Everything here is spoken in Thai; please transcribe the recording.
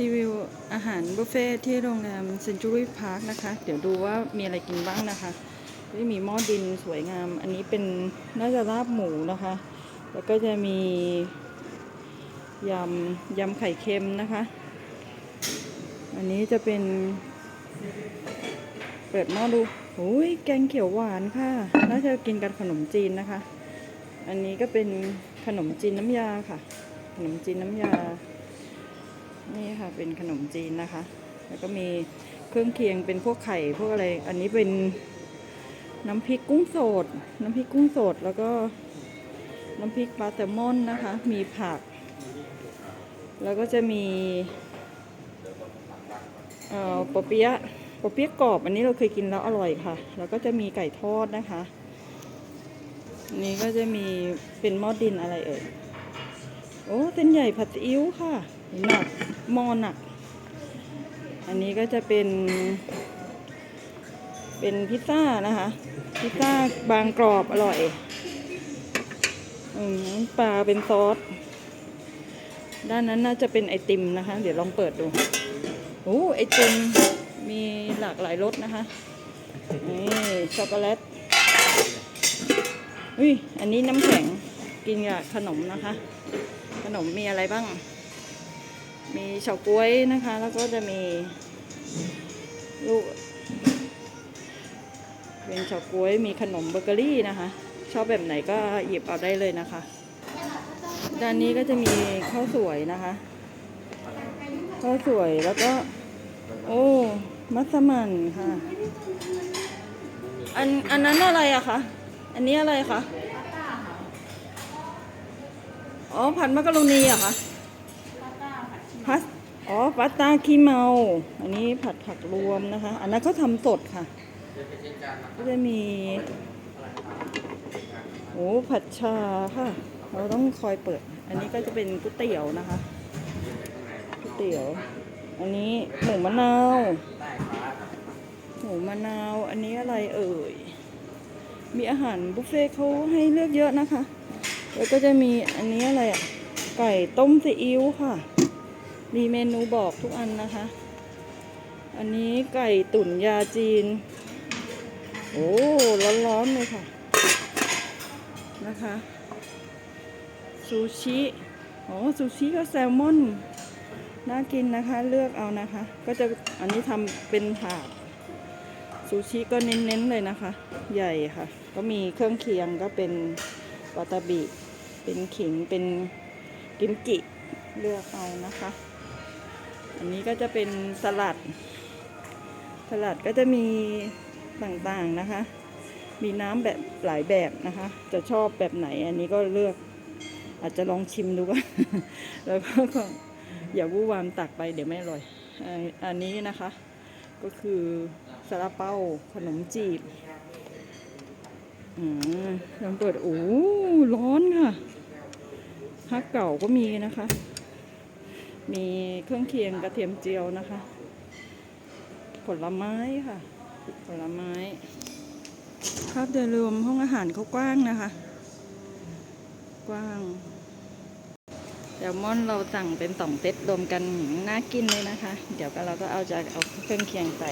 รีวิวอาหารบุฟเฟ่ที่โรงแรมเซนจูรี่พาร์คนะคะ เดี๋ยวดูว่ามีอะไรกินบ้างนะคะก็มีหม้อดินสวยงาม อันนี้เป็นน่าจะลาบหมูนะคะ แล้วก็จะมียำยำไข่เค็มนะคะ อันนี้จะเป็น เปิดหม้อดูโอ้ยแกงเขียวหวานค่ะ น่าจะกินกับขนมจีนนะคะ อันนี้ก็เป็นขนมจีนน้ำยาค่ะ ขนมจีนน้ำยา นี่ค่ะเป็นขนมจีนนะคะ แล้วก็มีเครื่องเคียงเป็นพวกไข่พวกอะไร อันนี้เป็นน้ำพริกกุ้งสด น้ำพริกกุ้งสดแล้วก็น้ำพริกปลาแซลมอนนะคะ มีผัก แล้วก็จะมีเอ่อปอเปี๊ยะปอเปี๊ยะกรอบ อันนี้เราเคยกินแล้วอร่อยค่ะ แล้วก็จะมีไก่ทอดนะคะนนี้ก็จะมีเป็นหม้อดินอะไรเอ่ย โอ้เส้นใหญ่ผัดซีอิ๊วค่ะหนักมอหนัก อันนี้ก็จะเป็น เป็นพิซซ่านะคะ พิซซ่าบางกรอบอร่อยอืมปลาเป็นซอส ด้านนั้นน่าจะเป็นไอติมนะคะ เดี๋ยวลองเปิดดูโอ้ไอติมมีหลากหลายรสนะคะ นี่ช็อกโกแลตอุ้ยอันนี้น้ำแข็ง กินกับขนมนะคะ ขนมมีอะไรบ้าง มีเฉาก๊วยนะคะ แล้วก็จะมีลูกเป็นเฉาก๊วยมีขนมเบเกอรี่นะคะ ชอบแบบไหนก็หยิบเอาได้เลยนะคะด้านนี้ก็จะมีข้าวสวยนะคะข้าวสวยแล้วก็ โอ้มัสมั่นค่ะ อันอันนั้นอะไรอะคะ อันนี้อะไรคะ อ๋อ ผัดมักกะโรนีเหรอะคะพัสอ๋อปาสต้าขี้เมา อันนี้ผัดผักรวมนะคะ อันนั้นก็ทำสดค่ะ ก็จะมีโอ้ผัดชาค่ะ เราต้องคอยเปิด อันนี้ก็จะเป็นก๋วยเตี๋ยวนะคะก๋วยเตี๋ยว อันนี้หมูมะนาวหมูมะนาว อันนี้อะไรเอ่ย มีอาหารบุฟเฟ่ต์เขาให้เลือกเยอะนะคะ แล้วก็จะมีอันนี้อะไรอะไก่ต้มซีอิ๊วค่ะ มีเมนูบอกทุกอันนะคะ อันนี้ไก่ตุ๋นยาจีน โอ้ร้อนๆเลยค่ะนะคะซูชิโอ๋อซูชิก็แซลมอนน่ากินนะคะเลือกเอานะคะ ก็จะอันนี้ทำเป็นถาดซูชิก็เน้นๆเลยนะคะ ใหญ่ค่ะ ก็มีเครื่องเคียงก็เป็น วาตาบิ เป็นขิง เป็นกิมจิเลือกเอานะคะ อันนี้ก็จะเป็นสลัด สลัดก็จะมีต่างๆนะคะ มีน้ำแบบหลายแบบนะคะ จะชอบแบบไหนอันนี้ก็เลือก อาจจะลองชิมดูก่อนแล้วก็อย่าวู่วามตักไปเดี๋ยวไม่อร่อย อันนี้นะคะ ก็คือซาลาเปาขนมจีบ ลองเปิด โอ้ร้อนค่ะฮักเก่าก็มีนะคะ มีเครื่องเคียงกระเทียมเจียวนะคะ ผลไม้ค่ะ ผลไม้ ครับโดยรวมห้องอาหารเขากว้างนะคะ กว้างแซลมอนเราสั่งเป็นสองเซตรวมกันน่ากินเลยนะคะ เดี๋ยวก็เราก็เอาจะเอาเครื่องเคียงใส่